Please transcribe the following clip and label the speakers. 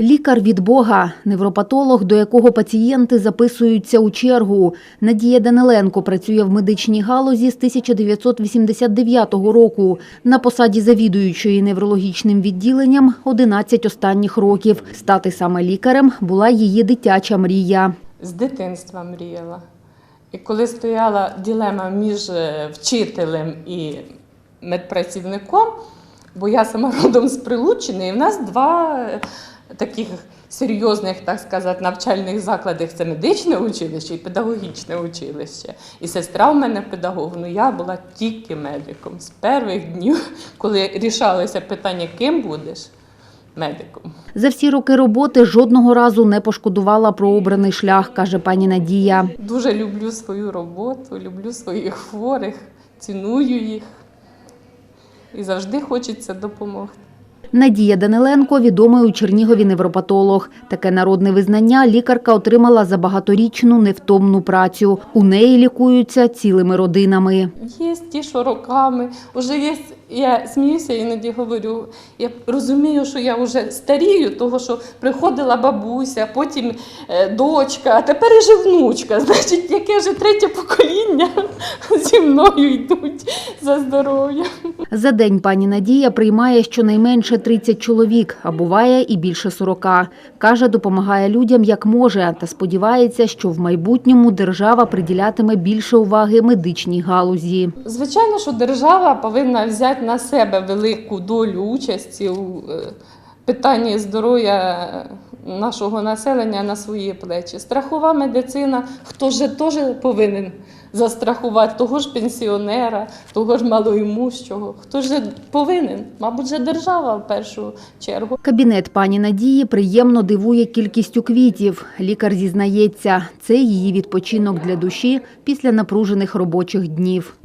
Speaker 1: Лікар від Бога, невропатолог, до якого пацієнти записуються у чергу. Надія Даниленко працює в медичній галузі з 1989 року. На посаді завідуючої неврологічним відділенням 11 останніх років. Стати саме лікарем була її дитяча мрія.
Speaker 2: з дитинства мріяла. І коли стояла ділема між е, вчителем і медпрацівником, бо я сама родом з Прилуччини, і в нас два е, таких серйозних, так сказати, навчальних закладів це медичне училище і педагогічне училище. І сестра в мене педагог, ну я була тільки медиком. З перших днів, коли рішалося питання, ким будеш, медиком.
Speaker 1: За всі роки роботи жодного разу не пошкодувала про обраний шлях, каже пані Надія.
Speaker 2: Дуже люблю свою роботу, люблю своїх хворих, ціную їх і завжди хочеться допомогти.
Speaker 1: Надія Даниленко – відомий у Чернігові невропатолог. Таке народне визнання лікарка отримала за багаторічну невтомну працю. У неї лікуються цілими родинами.
Speaker 2: Є ті, що роками, вже є, я сміюся іноді говорю, я розумію, що я вже старію, того що приходила бабуся, потім е, дочка, а тепер і же внучка. Значить, яке вже третє покоління зі мною йдуть за здоров'я.
Speaker 1: За день пані Надія приймає щонайменше 30 чоловік, а буває і більше 40. Каже, допомагає людям як може та сподівається, що в майбутньому держава приділятиме більше уваги медичній галузі.
Speaker 2: Звичайно, що держава повинна взяти на себе велику долю участі у е, питанні здоров'я нашого населення на свої плечі. Страхова медицина, хто ж теж повинен застрахувати того ж пенсіонера, того ж малоімущого. Хто ж повинен? Мабуть, же держава в першу чергу.
Speaker 1: Кабінет пані Надії приємно дивує кількістю квітів. Лікар зізнається, це її відпочинок для душі після напружених робочих днів.